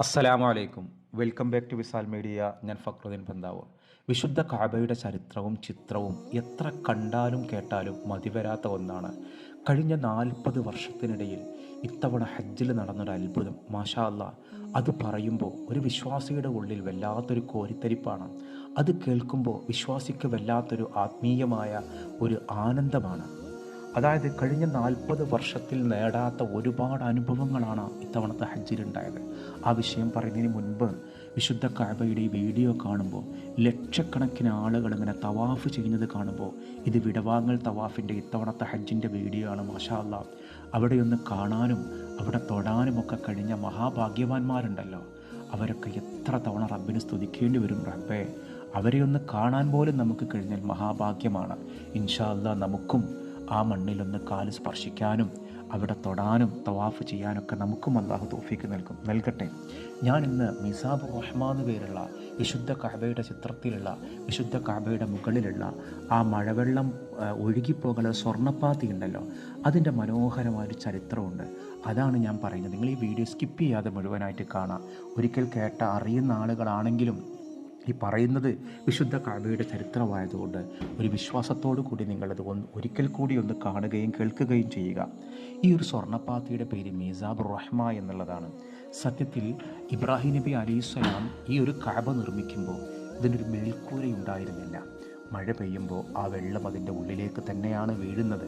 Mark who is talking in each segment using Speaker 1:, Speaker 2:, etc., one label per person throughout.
Speaker 1: അസ്സലാമു അലൈക്കും welcome back to Visal media. ഞാൻ ഫക്രുദ്ദീൻ പന്താവ് വിശുദ്ധ കാബയുടെ ചരിത്രവും ചിത്രവും എത്ര കണ്ടാലും കേട്ടാലും മതിവരാത്ത ഒന്നാണ്. കഴിഞ്ഞ നാൽപ്പത് വർഷത്തിനിടയിൽ ഇത്തവണ ഹജ്ജിൽ നടന്നൊരു അത്ഭുതം. മാഷാ അല്ലാ അത് പറയുമ്പോൾ ഒരു വിശ്വാസിയുടെ ഉള്ളിൽ വല്ലാത്തൊരു കോരിത്തരിപ്പാണ്. അത് കേൾക്കുമ്പോൾ വിശ്വാസിക്ക് വല്ലാത്തൊരു ആത്മീയമായ ഒരു ആനന്ദമാണ്. അതായത് കഴിഞ്ഞ നാൽപ്പത് വർഷത്തിൽ നേടാത്ത ഒരുപാട് അനുഭവങ്ങളാണ് ഇത്തവണത്തെ ഹജ്ജിലുണ്ടായത്. ആ വിഷയം പറയുന്നതിന് മുൻപ് വിശുദ്ധ കഴബയുടെ വീഡിയോ കാണുമ്പോൾ ലക്ഷക്കണക്കിന് ആളുകൾ ഇങ്ങനെ തവാഫ് ചെയ്യുന്നത് കാണുമ്പോൾ ഇത് വിടവാങ്ങൽ തവാഫിന്റെ ഇത്തവണത്തെ ഹജ്ജിന്റെ വീഡിയോ ആണ് മാഷാ അല്ലാ അവിടെയൊന്ന് കാണാനും അവിടെ തൊടാനുമൊക്കെ കഴിഞ്ഞ മഹാഭാഗ്യവാന്മാരുണ്ടല്ലോ. അവരൊക്കെ എത്ര തവണ റബ്ബിന് സ്തുതിക്കേണ്ടി വരും റബ്ബേ. അവരെ ഒന്ന് കാണാൻ പോലും നമുക്ക് കഴിഞ്ഞാൽ മഹാഭാഗ്യമാണ്. ഇൻഷാല്ല നമുക്കും ആ മണ്ണിലൊന്ന് കാൽ സ്പർശിക്കാനും അവിടെ തൊടാനും തവാഫ് ചെയ്യാനൊക്കെ നമുക്കും അള്ളാഹു തോഫിക്ക് നൽകും. നൽകട്ടെ. ഞാൻ ഇന്ന് മിസാബ് റഹ്മാൻ പേരുള്ള വിശുദ്ധ കഅബയുടെ ചിത്രത്തിലുള്ള വിശുദ്ധ കഅബയുടെ മുകളിലുള്ള ആ മഴവെള്ളം ഒഴുകിപ്പോകുന്ന സ്വർണപ്പാത്തി ഉണ്ടല്ലോ അതിന്റെ മനോഹരമായൊരു ചരിത്രമുണ്ട്. അതാണ് ഞാൻ പറയുന്നത്. നിങ്ങൾ ഈ വീഡിയോ സ്കിപ്പ് ചെയ്യാതെ മുഴുവനായിട്ട് കാണാം. ഒരിക്കൽ കേട്ട അറിയുന്ന ആളുകളാണെങ്കിലും ഈ പറയുന്നത് വിശുദ്ധ കാവയുടെ ചരിത്രമായതുകൊണ്ട് ഒരു വിശ്വാസത്തോടു കൂടി നിങ്ങളത് ഒന്ന് ഒരിക്കൽ കൂടി ഒന്ന് കാണുകയും കേൾക്കുകയും ചെയ്യുക. ഈ ഒരു സ്വർണപ്പാത്തിയുടെ പേര് മീസാബ് റഹ്മ എന്നുള്ളതാണ്. സത്യത്തിൽ ഇബ്രാഹിം നബി അലീസ്വലാം ഈ ഒരു കാബ നിർമ്മിക്കുമ്പോൾ ഇതിനൊരു മേൽക്കൂരയുണ്ടായിരുന്നില്ല മഴ പെയ്യുമ്പോൾ ആ വെള്ളം അതിന്റെ ഉള്ളിലേക്ക് തന്നെയാണ് വീഴുന്നത്.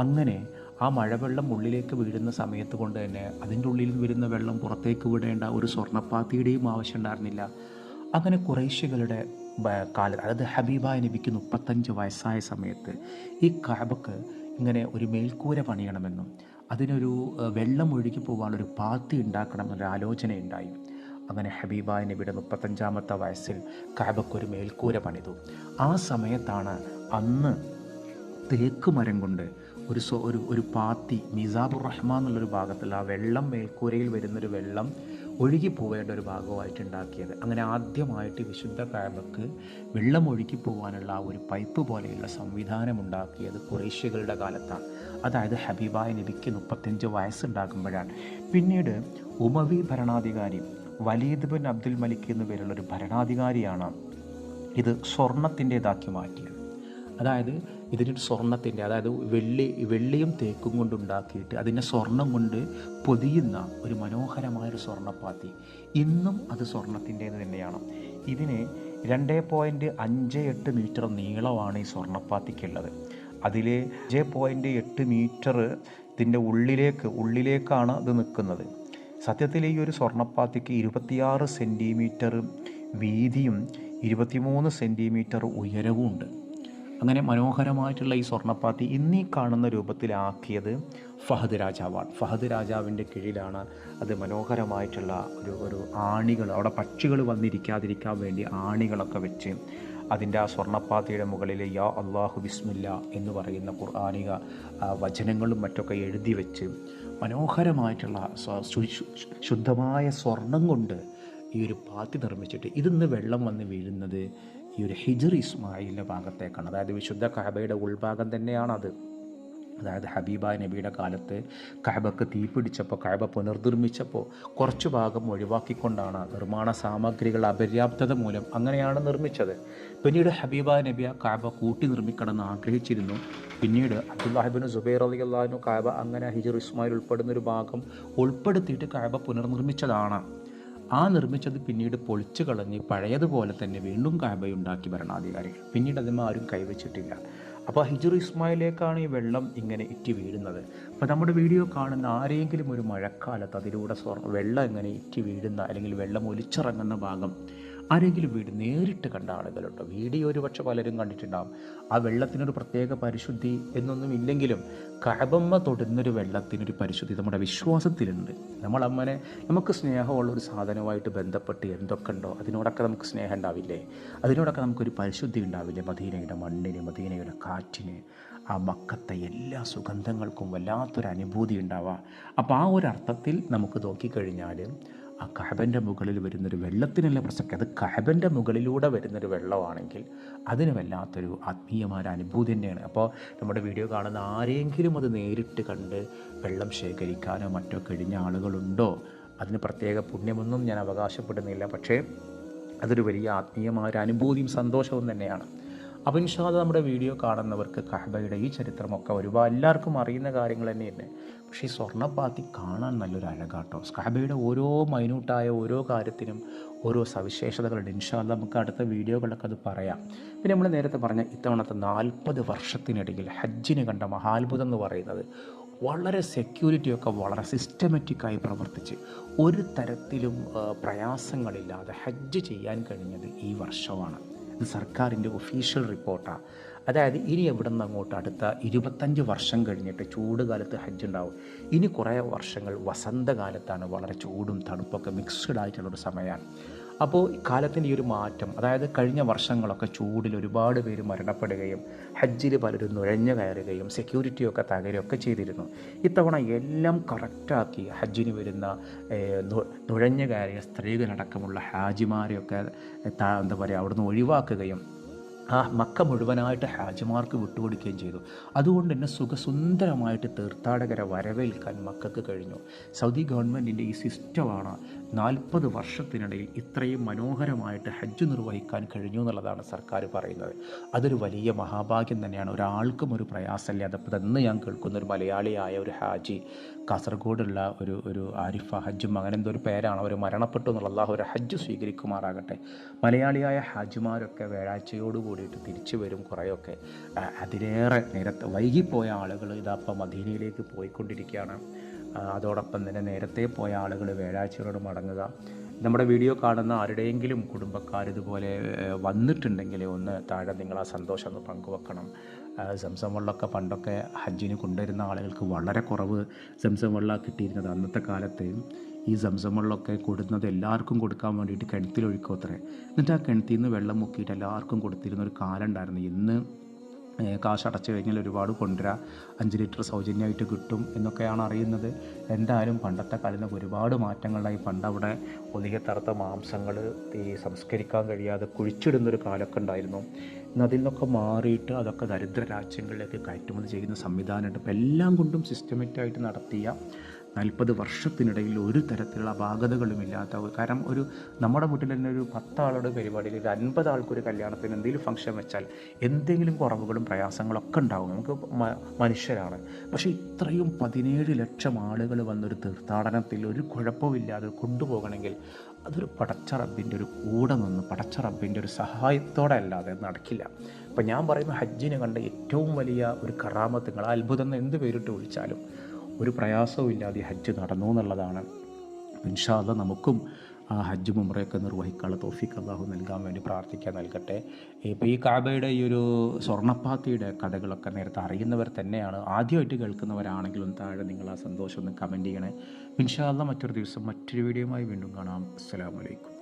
Speaker 1: അങ്ങനെ ആ മഴവെള്ളം ഉള്ളിലേക്ക് വീഴുന്ന സമയത്ത് കൊണ്ട് തന്നെ അതിന്റെ ഉള്ളിൽ വരുന്ന വെള്ളം പുറത്തേക്ക് വിടേണ്ട ഒരു സ്വർണപ്പാത്തിയുടെയും ആവശ്യം ഉണ്ടായിരുന്നില്ല. അങ്ങനെ കുറേശ്യകളുടെ കാലത്ത് അതായത് ഹബീബായ നബിക്ക് മുപ്പത്തഞ്ച് വയസ്സായ സമയത്ത് ഈ കാബക്ക് ഇങ്ങനെ ഒരു മേൽക്കൂര പണിയണമെന്നും അതിനൊരു വെള്ളം ഒഴുകി പോകാനൊരു പാത്തി ഉണ്ടാക്കണമെന്നൊരു ആലോചനയുണ്ടായി. അങ്ങനെ ഹബീബായ നബിയുടെ മുപ്പത്തഞ്ചാമത്തെ വയസ്സിൽ കാബക്കൊരു മേൽക്കൂര പണിതു. ആ സമയത്താണ് അന്ന് തേക്ക് മരം കൊണ്ട് ഒരു ഒരു ഒരു പാത്തി മിസാബുർ റഹ്മാൻ എന്നുള്ളൊരു ഭാഗത്തിൽ ആ വെള്ളം മേൽക്കൂരയിൽ വരുന്നൊരു വെള്ളം ഒഴുകി പോവേണ്ട ഒരു ഭാഗമായിട്ട് ഉണ്ടാക്കിയത് അങ്ങനെ ആദ്യമായിട്ട് വിശുദ്ധ കാബക്ക് വെള്ളം ഒഴുകി ആ ഒരു പൈപ്പ് പോലെയുള്ള സംവിധാനം ഉണ്ടാക്കിയത് കുറേശ്യകളുടെ കാലത്താണ്. അതായത് ഹബീബായ നബിക്ക് മുപ്പത്തഞ്ച് വയസ്സുണ്ടാകുമ്പോഴാണ്. പിന്നീട് ഉമവി ഭരണാധികാരി വലീദ് ബിൻ അബ്ദുൽ മലിക് എന്നു പേരുള്ള ഒരു ഭരണാധികാരിയാണ് ഇത് സ്വർണത്തിന്റെതാക്കി മാറ്റിയത്. അതായത് ഇതിനൊരു സ്വർണത്തിന്റെ അതായത് വെള്ളി വെള്ളിയും തേക്കും കൊണ്ടുണ്ടാക്കിയിട്ട് അതിനെ സ്വർണം കൊണ്ട് പൊതിയുന്ന ഒരു മനോഹരമായൊരു സ്വർണപ്പാത്തി ഇന്നും അത് സ്വർണത്തിന്റേത് തന്നെയാണ്. ഇതിന് രണ്ട് പോയിന്റ് അഞ്ച് എട്ട് മീറ്റർ നീളമാണ് ഈ സ്വർണപ്പാത്തിക്കുള്ളത് അതിൽ അഞ്ച് പോയിന്റ് എട്ട് മീറ്റർ ഇതിന്റെ ഉള്ളിലേക്ക് ഉള്ളിലേക്കാണ് ഇത് നിൽക്കുന്നത്. സത്യത്തിൽ ഈ ഒരു സ്വർണപ്പാത്തിക്ക് ഇരുപത്തിയാറ് സെന്റിമീറ്റർ വീതിയും ഇരുപത്തിമൂന്ന് സെന്റിമീറ്റർ ഉയരവും ഉണ്ട് അങ്ങനെ മനോഹരമായിട്ടുള്ള ഈ സ്വർണപ്പാത്തി ഇന്നീ കാണുന്ന രൂപത്തിലാക്കിയത് ഫഹദ് രാജാവാണ്. ഫഹദ് രാജാവിന്റെ കീഴിലാണ് അത് മനോഹരമായിട്ടുള്ള ഒരു ഒരു ആണികൾ അവിടെ പക്ഷികൾ വന്നിരിക്കാതിരിക്കാൻ വേണ്ടി ആണികളൊക്കെ വെച്ച് അതിന്റെ ആ സ്വർണപ്പാത്തിയുടെ മുകളിൽ യാ അള്ളാഹു ബിസ്മില്ല എന്ന് പറയുന്ന ഖുർആാനിക വചനങ്ങളും മറ്റൊക്കെ എഴുതി വെച്ച് മനോഹരമായിട്ടുള്ള ശുദ്ധമായ സ്വർണം കൊണ്ട് ഈ ഒരു പാത്തി നിർമ്മിച്ചിട്ട് ഇതിന്ന് വെള്ളം വന്ന് വീഴുന്നത് ഈ ഒരു ഹിജർ ഇസ്മായിലിന്റെ ഭാഗത്തേക്കാണ്. അതായത് വിശുദ്ധ കഹബയുടെ ഉൾഭാഗം തന്നെയാണത് അതായത് ഹബീബ നബിയുടെ കാലത്ത് കഹബക്ക് തീ പിടിച്ചപ്പോൾ കഹബ പുനർനിർമ്മിച്ചപ്പോൾ കുറച്ച് ഭാഗം ഒഴിവാക്കിക്കൊണ്ടാണ് നിർമ്മാണ സാമഗ്രികൾ അപര്യാപ്തത മൂലം അങ്ങനെയാണ് നിർമ്മിച്ചത്. പിന്നീട് ഹബീബ നബി ആ കഅബ കൂട്ടി നിർമ്മിക്കണമെന്ന് ആഗ്രഹിച്ചിരുന്നു. പിന്നീട് അബ്ദുല്ലാഹിബിന് സുബൈർ അലി അള്ളാഹിനു കഹബ അങ്ങനെ ഹിജർ ഇസ്മായിൽ ഉൾപ്പെടുന്ന ഒരു ഭാഗം ഉൾപ്പെടുത്തിയിട്ട് കഹബ പുനർനിർമ്മിച്ചതാണ്. ആ നിർമ്മിച്ചത് പിന്നീട് പൊളിച്ചു കളഞ്ഞ് പഴയതുപോലെ തന്നെ വീണ്ടും കാബയുണ്ടാക്കി ഭരണാധികാരികൾ. പിന്നീട് അതിന് ആരും കൈവച്ചിട്ടില്ല. അപ്പോൾ ഹിജുർ ഇസ്മായിലേക്കാണ് ഈ വെള്ളം ഇങ്ങനെ ഇറ്റി വീഴുന്നത്. അപ്പോൾ നമ്മുടെ വീഡിയോ കാണുന്ന ആരെങ്കിലും ഒരു മഴക്കാലത്ത് അതിലൂടെ വെള്ളം ഇങ്ങനെ ഇറ്റി വീഴുന്ന അല്ലെങ്കിൽ വെള്ളം ഒലിച്ചിറങ്ങുന്ന ഭാഗം ആരെങ്കിലും വീട് നേരിട്ട് കണ്ട ആളുകളുണ്ടോ? വീഡിയോ ഒരു പക്ഷെ പലരും കണ്ടിട്ടുണ്ടാകും ആ വെള്ളത്തിനൊരു പ്രത്യേക പരിശുദ്ധി എന്നൊന്നും ഇല്ലെങ്കിലും കഴബമ്മ തൊടുന്നൊരു വെള്ളത്തിനൊരു പരിശുദ്ധി നമ്മുടെ വിശ്വാസത്തിലുണ്ട്. നമ്മൾ അമ്മനെ നമുക്ക് സ്നേഹമുള്ള ഒരു സാധനവുമായിട്ട് ബന്ധപ്പെട്ട് എന്തൊക്കെ ഉണ്ടോ അതിനോടൊക്കെ നമുക്ക് സ്നേഹം ഉണ്ടാവില്ലേ? അതിനോടൊക്കെ നമുക്കൊരു പരിശുദ്ധി ഉണ്ടാവില്ലേ? മദീനയുടെ മണ്ണിന് മദീനയുടെ കാറ്റിന് ആ മക്കത്തെ എല്ലാ സുഗന്ധങ്ങൾക്കും വല്ലാത്തൊരു അനുഭൂതി ഉണ്ടാവുക അപ്പോൾ ആ ഒരു അർത്ഥത്തിൽ നമുക്ക് നോക്കിക്കഴിഞ്ഞാൽ ആ കഹബന്റെ മുകളിൽ വരുന്നൊരു വെള്ളത്തിനല്ല പ്രസക്തി അത് കഹബന്റെ മുകളിലൂടെ വരുന്നൊരു വെള്ളമാണെങ്കിൽ അതിന് വല്ലാത്തൊരു ആത്മീയമായ അനുഭൂതി തന്നെയാണ്. അപ്പോൾ നമ്മുടെ വീഡിയോ കാണുന്ന ആരെങ്കിലും അത് നേരിട്ട് കണ്ട് വെള്ളം ശേഖരിക്കാനോ മറ്റോ കഴിഞ്ഞ ആളുകളുണ്ടോ? അതിന് പ്രത്യേക പുണ്യമൊന്നും ഞാൻ അവകാശപ്പെടുന്നില്ല. പക്ഷേ അതൊരു വലിയ ആത്മീയമായ ഒരു അനുഭൂതിയും സന്തോഷവും തന്നെയാണ്. അപ്പോൾ ഇൻഷാദ് നമ്മുടെ വീഡിയോ കാണുന്നവർക്ക് കഹബയുടെ ഈ ചരിത്രമൊക്കെ ഒരുപാട് എല്ലാവർക്കും അറിയുന്ന കാര്യങ്ങൾ തന്നെയല്ലേ? പക്ഷേ ഈ സ്വർണപ്പാത്തി കാണാൻ നല്ലൊരു അഴകാട്ടോ. കഹബയുടെ ഓരോ മൈന്യൂട്ടായ ഓരോ കാര്യത്തിനും ഓരോ സവിശേഷതകളുണ്ട്. ഇൻഷാല്ല നമുക്ക് അടുത്ത വീഡിയോകളിലൊക്കെ അത് പറയാം. പിന്നെ നമ്മൾ നേരത്തെ പറഞ്ഞ ഇത്തവണത്തെ നാൽപ്പത് വർഷത്തിനിടയിൽ ഹജ്ജിന് കണ്ട മഹാത്ഭുതം എന്ന് പറയുന്നത് വളരെ സെക്യൂരിറ്റിയൊക്കെ വളരെ സിസ്റ്റമാറ്റിക്കായി പ്രവർത്തിച്ച് ഒരു തരത്തിലും പ്രയാസങ്ങളില്ലാതെ ഹജ്ജ് ചെയ്യാൻ കഴിഞ്ഞത് ഈ വർഷമാണ്. ഇത് സർക്കാരിന്റെ ഒഫീഷ്യൽ റിപ്പോർട്ടാണ് അതായത് ഇനി എവിടെ നിന്ന് അങ്ങോട്ട് അടുത്ത ഇരുപത്തഞ്ച് വർഷം കഴിഞ്ഞിട്ട് ചൂട് കാലത്ത് ഹജ്ജ് ഉണ്ടാവും ഇനി കുറേ വർഷങ്ങൾ വസന്തകാലത്താണ് വളരെ ചൂടും തണുപ്പൊക്കെ മിക്സ്ഡ് ആയിട്ടുള്ളൊരു സമയമാണ്. അപ്പോൾ കാലത്തിന്റെ ഈ ഒരു മാറ്റം അതായത് കഴിഞ്ഞ വർഷങ്ങളൊക്കെ ചൂടിൽ ഒരുപാട് പേര് മരണപ്പെടുകയും ഹജ്ജിൽ പലരും നുഴഞ്ഞു കയറുകയും സെക്യൂരിറ്റിയൊക്കെ തകരുകയൊക്കെ ചെയ്തിരുന്നു. ഇത്തവണ എല്ലാം കറക്റ്റാക്കി ഹജ്ജിന് വരുന്ന നുഴഞ്ഞു കയറിയ സ്ത്രീകളടക്കമുള്ള ഹാജിമാരെയൊക്കെ എന്താ പറയുക അവിടുന്ന് ഒഴിവാക്കുകയും ആ മക്ക മുഴുവനായിട്ട് ഹാജിമാർക്ക് വിട്ടുകൊടുക്കുകയും ചെയ്തു. അതുകൊണ്ട് തന്നെ സുഖസുന്ദരമായിട്ട് തീർത്ഥാടകരെ വരവേൽക്കാൻ മക്കൾക്ക് കഴിഞ്ഞു. സൗദി ഗവൺമെന്റിന്റെ ഈ സിസ്റ്റമാണ് നാൽപ്പത് വർഷത്തിനിടയിൽ ഇത്രയും മനോഹരമായിട്ട് ഹജ്ജ് നിർവഹിക്കാൻ കഴിഞ്ഞു എന്നുള്ളതാണ് സർക്കാർ പറയുന്നത്. അതൊരു വലിയ മഹാഭാഗ്യം തന്നെയാണ്. ഒരാൾക്കും ഒരു പ്രയാസമില്ലാതെ ഇന്ന് ഞാൻ കേൾക്കുന്ന ഒരു മലയാളിയായ ഒരു ഹാജി കാസർഗോഡുള്ള ഒരു ഒരു ആരിഫ ഹജ്ജും അങ്ങനെ എന്തോ ഒരു പേരാണ്. അവർ മരണപ്പെട്ടു എന്നുള്ള ഒരു ഹജ്ജ് സ്വീകരിക്കുമാറാകട്ടെ. മലയാളിയായ ഹാജിമാരൊക്കെ വ്യാഴാഴ്ചയോട് കൂടിയിട്ട് തിരിച്ചു വരും കുറേയൊക്കെ. അതിലേറെ നേരത്തെ വൈകിപ്പോയ ആളുകൾ ഇതപ്പം മദീനയിലേക്ക് പോയിക്കൊണ്ടിരിക്കുകയാണ്. അതോടൊപ്പം തന്നെ നേരത്തെ പോയ ആളുകൾ വേഴാഴ്ചകളോട് മടങ്ങുക. നമ്മുടെ വീഡിയോ കാണുന്ന ആരുടെയെങ്കിലും കുടുംബക്കാർ ഇതുപോലെ വന്നിട്ടുണ്ടെങ്കിൽ ഒന്ന് താഴെ നിങ്ങൾ ആ സന്തോഷം ഒന്ന് പങ്കുവെക്കണം. സംസം വെള്ളമൊക്കെ പണ്ടൊക്കെ ഹജ്ജിന് കൊണ്ടുവരുന്ന ആളുകൾക്ക് വളരെ കുറവ് സംസം വെള്ളം കിട്ടിയിരുന്നത് അന്നത്തെ കാലത്ത്. ഈ സംസം വെള്ളമൊക്കെ കൊടുക്കുന്നത് എല്ലാവർക്കും കൊടുക്കാൻ വേണ്ടിയിട്ട് കിണറ്റിലൊഴിക്കും അത്രേ. എന്നിട്ട് ആ കിണറ്റിൽ നിന്ന് വെള്ളം മുക്കിയിട്ട് എല്ലാവർക്കും കൊടുത്തിരുന്ന ഒരു കാലം ഉണ്ടായിരുന്നു. ഇന്ന് കാശ് അടച്ചു കഴിഞ്ഞാൽ ഒരുപാട് കൊണ്ടുവരാം. അഞ്ച് ലിറ്റർ സൗജന്യമായിട്ട് കിട്ടും എന്നൊക്കെയാണ് അറിയുന്നത്. എന്തായാലും പണ്ടത്തെ കാലത്ത് ഒരുപാട് മാറ്റങ്ങളായി പണ്ട് അവിടെ തറുത്ത മാംസങ്ങൾ ഈ സംസ്കരിക്കാൻ കഴിയാതെ കുഴിച്ചിടുന്നൊരു കാലമൊക്കെ ഉണ്ടായിരുന്നു. ഇന്ന് അതിൽ നിന്നൊക്കെ മാറിയിട്ട് അതൊക്കെ ദരിദ്ര രാജ്യങ്ങളിലേക്ക് കയറ്റുമതി ചെയ്യുന്ന സംവിധാനമുണ്ട്. അപ്പോൾ എല്ലാം കൊണ്ടും സിസ്റ്റമാറ്റിക്കായിട്ട് നടത്തിയ നാൽപ്പത് വർഷത്തിനിടയിൽ ഒരു തരത്തിലുള്ള അപാകതകളുമില്ലാത്ത കാരണം ഒരു നമ്മുടെ വീട്ടിൽ തന്നെ ഒരു പത്താളുടെ പരിപാടിയിൽ ഒരു അൻപത് ആൾക്കൊരു കല്യാണത്തിന് എന്തെങ്കിലും ഫംഗ്ഷൻ വെച്ചാൽ എന്തെങ്കിലും കുറവുകളും പ്രയാസങ്ങളൊക്കെ ഉണ്ടാകും. നമുക്ക് മനുഷ്യരാണ്. പക്ഷേ ഇത്രയും പതിനേഴ് ലക്ഷം ആളുകൾ വന്നൊരു തീർത്ഥാടനത്തിൽ ഒരു കുഴപ്പമില്ലാതെ കൊണ്ടുപോകണമെങ്കിൽ അതൊരു പടച്ച റബ്ബിന്റെ ഒരു കൂടെ നിന്ന് പടച്ച റബ്ബിന്റെ ഒരു സഹായത്തോടെ അല്ലാതെ നടക്കില്ല. അപ്പം ഞാൻ പറയുന്ന ഹജ്ജിനെ കണ്ട ഏറ്റവും വലിയ ഒരു കറാമത്ത് നിങ്ങൾ അത്ഭുതം എന്ന് എന്ത് പേരിട്ട് വിളിച്ചാലും ഒരു പ്രയാസവും ഇല്ലാതെ ഹജ്ജ് നടന്നു എന്നുള്ളതാണ്. ഇൻഷാല്ല നമുക്കും ആ ഹജ്ജ് മുമ്രയൊക്കെ നിർവഹിക്കാനുള്ള തോഫിക്ക് അള്ളാഹു നൽകാൻ വേണ്ടി പ്രാർത്ഥിക്കാൻ നൽകട്ടെ. ഇപ്പോൾ ഈ കാബയുടെ ഈ ഒരു സ്വർണപ്പാത്തിയുടെ കഥകളൊക്കെ നേരത്തെ അറിയുന്നവർ തന്നെയാണ്. ആദ്യമായിട്ട് കേൾക്കുന്നവരാണെങ്കിലും താഴെ നിങ്ങൾ ആ സന്തോഷം ഒന്ന് കമന്റ് ചെയ്യണേ. ഇൻഷാല്ല മറ്റൊരു ദിവസം മറ്റൊരു വീഡിയോയുമായി വീണ്ടും കാണാം. അസ്സലാമലൈക്കും